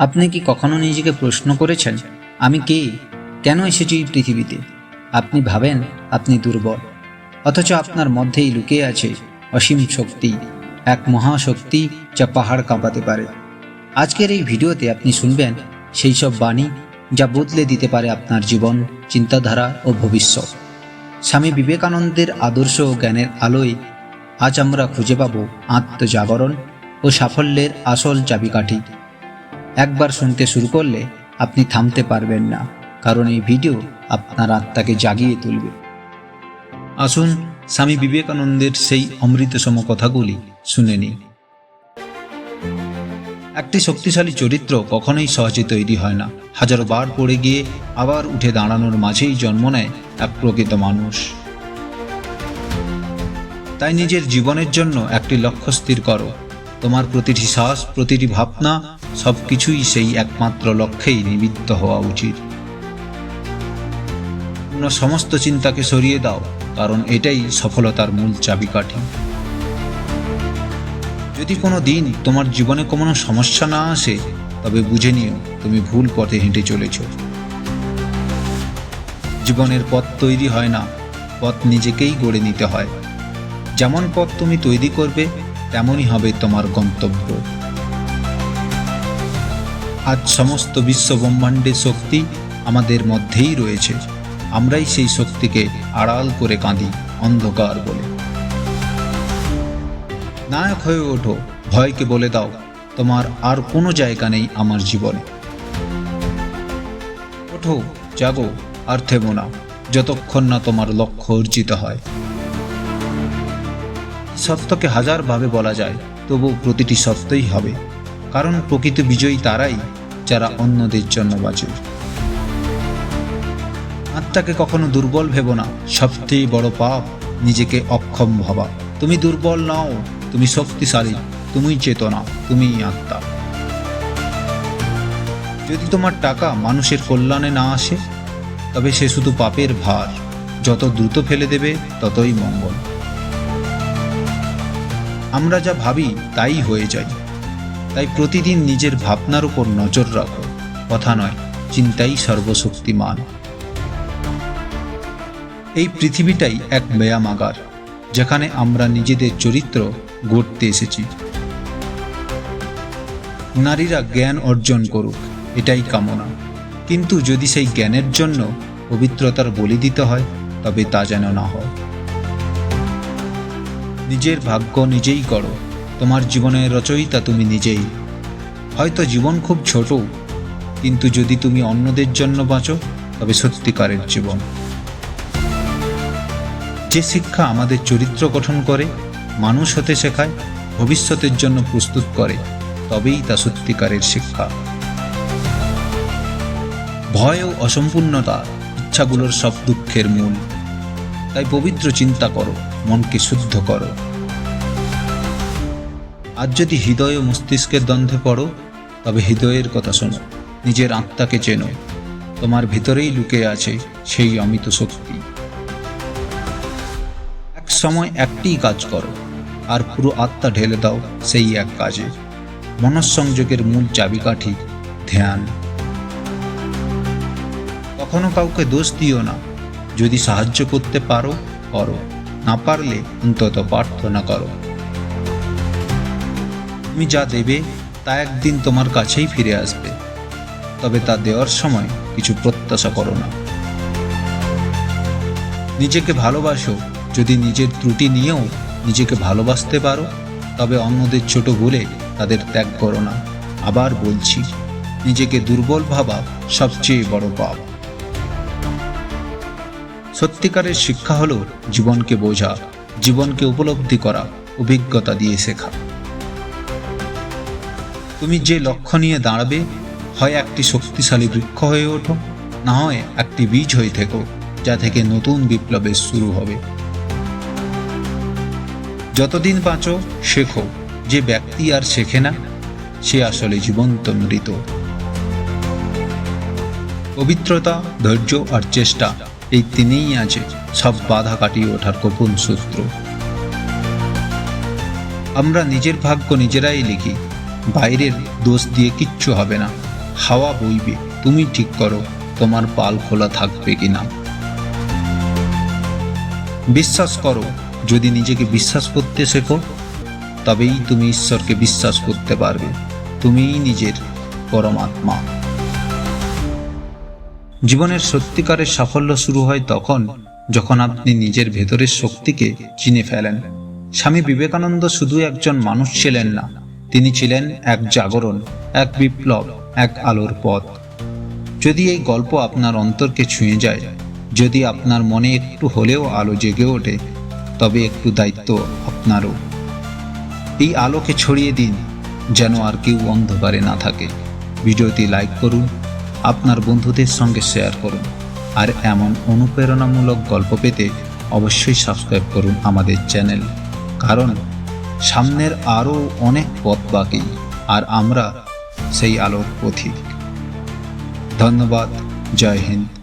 আপনি কি কখনো নিজেকে প্রশ্ন করেছেন, আমি কে, কেন এসেছি এই পৃথিবীতে? আপনি ভাবেন আপনি দুর্বল, অথচ আপনার মধ্যেই লুকিয়ে আছে অসীম শক্তি, এক মহাশক্তি যা পাহাড় কাঁপাতে পারে। আজকের এই ভিডিওতে আপনি শুনবেন সেই সব বাণী যা বদলে দিতে পারে আপনার জীবন, চিন্তাধারা ও ভবিষ্যৎ। স্বামী বিবেকানন্দের আদর্শ ও জ্ঞানের আলোয় আজ আমরা খুঁজে পাব আত্মজাগরণ ও সাফল্যের আসল চাবিকাঠি। একবার শুনতে শুরু করলে আপনি থামতে পারবেন না, কারণ এই ভিডিও আপনার আত্মাকে জাগিয়ে তুলবে। আসুন স্বামী বিবেকানন্দের সেই অমৃতসম কথাগুলি শুনে নিই। একটি শক্তিশালী চরিত্র কখনোই সহজে তৈরি হয় না। হাজারো বার পড়ে গিয়ে আবার উঠে দাঁড়ানোর মাঝেই জন্ম নেয় এক প্রকৃত মানুষ। তাই নিজের জীবনের জন্য একটি লক্ষ্য স্থির করো। তোমার প্রতিটি শ্বাস, প্রতিটি ভাবনা সব কিছুই সেই একমাত্র লক্ষ্যেই নিমিত্ত হওয়া উচিত। অন্য সমস্ত চিন্তাকে সরিয়ে দাও, কারণ এটাই সফলতার মূল চাবিকাঠি। যদি কোনো দিন তোমার জীবনে কোনো সমস্যা না আসে, তবে বুঝে নিও, তুমি ভুল পথে হেঁটে চলেছ। জীবনের পথ তৈরি হয় না, পথ নিজেকেই গড়ে নিতে হয়। যেমন পথ তুমি তৈরি করবে, তেমনই হবে তোমার গন্তব্য। আজ সমস্ত বিশ্ব ব্রহ্মাণ্ডের শক্তি আমাদের মধ্যেই রয়েছে। আমরাই সেই শক্তিকে আড়াল করে কাঁদি, অন্ধকার বলে। নায়ক হয়ে ওঠো, ভয়কে বলে দাও, তোমার আর কোনো জায়গা নেই আমার জীবনে। ওঠো, জাগো, আর থেমো না, যতক্ষণ না তোমার লক্ষ্য অর্জিত হয়। সত্যকে হাজারভাবে বলা যায় তবু প্রতিটি সত্যই হবে। কারণ প্রকৃত বিজয়ী তারাই যারা অন্যদের জন্য বাঁচে আত্মাকে কখনো দুর্বল ভেবো না। সবচেয়ে বড় পাপ নিজেকে অক্ষম ভাবা। তুমি দুর্বল নাও, তুমি শক্তিশালী, তুমি চেতনা তুমিই আত্মা। যদি তোমার টাকা মানুষের কল্যাণে না আসে, তবে সে শুধু পাপের ভার। যত দ্রুত ফেলে দেবে, ততই মঙ্গল। আমরা যা ভাবি, তাই হয়ে যায়। তাই প্রতিদিন নিজের ভাবনার উপর নজর রাখো। কথা নয়, চিন্তাই সর্বশক্তিমান। এই পৃথিবীটাই এক ব্যায়ামাগার, যেখানে আমরা নিজেদের চরিত্র গড়তে এসেছি। নারীরা জ্ঞান অর্জন করুক, এটাই কামনা। কিন্তু যদি সেই জ্ঞানের জন্য পবিত্রতার বলি দিতে হয়, তবে তা যেন না হয়। নিজের ভাগ্য নিজেই করো তোমার জীবনের রচয়িতা তুমি নিজেই। হয়তো জীবন খুব ছোট, কিন্তু যদি তুমি অন্যদের জন্য বাঁচো, তবে সত্যিকারের জীবন। যে শিক্ষা আমাদের চরিত্র গঠন করে, মানুষ হতে শেখায়, ভবিষ্যতের জন্য প্রস্তুত করে, তবেই তা সত্যিকারের শিক্ষা। ভয় ও অসম্পূর্ণতা ইচ্ছাগুলোর সব দুঃখের মূল। তাই পবিত্র চিন্তা করো, মনকে শুদ্ধ করো। আজ যদি হৃদয় ও মস্তিষ্কের দ্বন্দ্বে পড়ো, তবে হৃদয়ের কথা শোনো, নিজের আত্মাকে চেনো। তোমার ভিতরেই লুকিয়ে আছে সেই অমিত শক্তি। এক সময় একটিই কাজ করো, আর পুরো আত্মা ঢেলে দাও সেই এক কাজে। মনঃসংযোগের মূল চাবিকাঠি, ধ্যান। কখনো কাউকে দোষ দিও না। যদি সাহায্য করতে পারো, করো। না পারলে অন্তত প্রার্থনা করো। তুমি যা দেবে তা একদিন তোমার কাছেই ফিরে আসবে। তবে তা দেওয়ার সময় কিছু প্রত্যাশা করো না। নিজেকে ভালোবাসো, যদি নিজের ত্রুটি নিয়েও নিজেকে ভালোবাসতে পারো, তবে অন্যদের ছোট বলে তাদের ত্যাগ করো না। আবার বলছি, নিজেকে দুর্বল ভাবা সবচেয়ে বড় পাপ। সত্যিকারের শিক্ষা হলো জীবনকে বোঝা, জীবনকে উপলব্ধি করা, অভিজ্ঞতা দিয়ে শেখা। তুমি যে লক্ষ্য নিয়ে দাঁড়াবে, হয় একটি শক্তিশালী বৃক্ষ হয়ে ওঠো, না হয় একটি বীজ হয়ে থেকো, যা থেকে নতুন বিপ্লবের শুরু হবে। যতদিন বাঁচো, শেখো, যে ব্যক্তি আর শেখে না, সে আসলে জীবন্ত মৃত। পবিত্রতা, ধৈর্য আর চেষ্টা, এই তিনিই আছে সব বাধা কাটিয়ে ওঠার গোপন সূত্র। আমরা নিজের ভাগ্য নিজেরাই লিখি বাইরের দোষ দিয়ে কিচ্ছু হবে না। হাওয়া বইবে, তুমি ঠিক করো, তোমার পাল খোলা থাকবে কিনা বিশ্বাস করো, যদি নিজেকে বিশ্বাস করতে শেখো, তবেই তুমি ঈশ্বরকে বিশ্বাস করতে পারবে। তুমিই নিজের পরমাত্মা। জীবনের সত্যিকারের সাফল্য শুরু হয় তখন, যখন আপনি নিজের ভেতরের শক্তিকে চিনে ফেলেন। স্বামী বিবেকানন্দ শুধু একজন মানুষ ছিলেন না তিনি ছিলেন এক জাগরণ, এক বিপ্লব, এক আলোর পথ। যদি এই গল্প আপনার অন্তরকে ছুঁয়ে যায়, যদি আপনার মনে একটু হলেও আলো জেগে ওঠে, তবে একটু দায়িত্ব আপনারও। এই আলোকে ছড়িয়ে দিন, যেন আর কেউ অন্ধকারে না থাকে। ভিডিওটি লাইক করুন, আপনার বন্ধুদের সঙ্গে শেয়ার করুন, আর এমন অনুপ্রেরণামূলক গল্প পেতে অবশ্যই সাবস্ক্রাইব করুন আমাদের চ্যানেল। কারণ সামনের আরও অনেক পথ বাকি আর আমরা সেই আলোর পথিক। ধন্যবাদ জয় হিন্দ।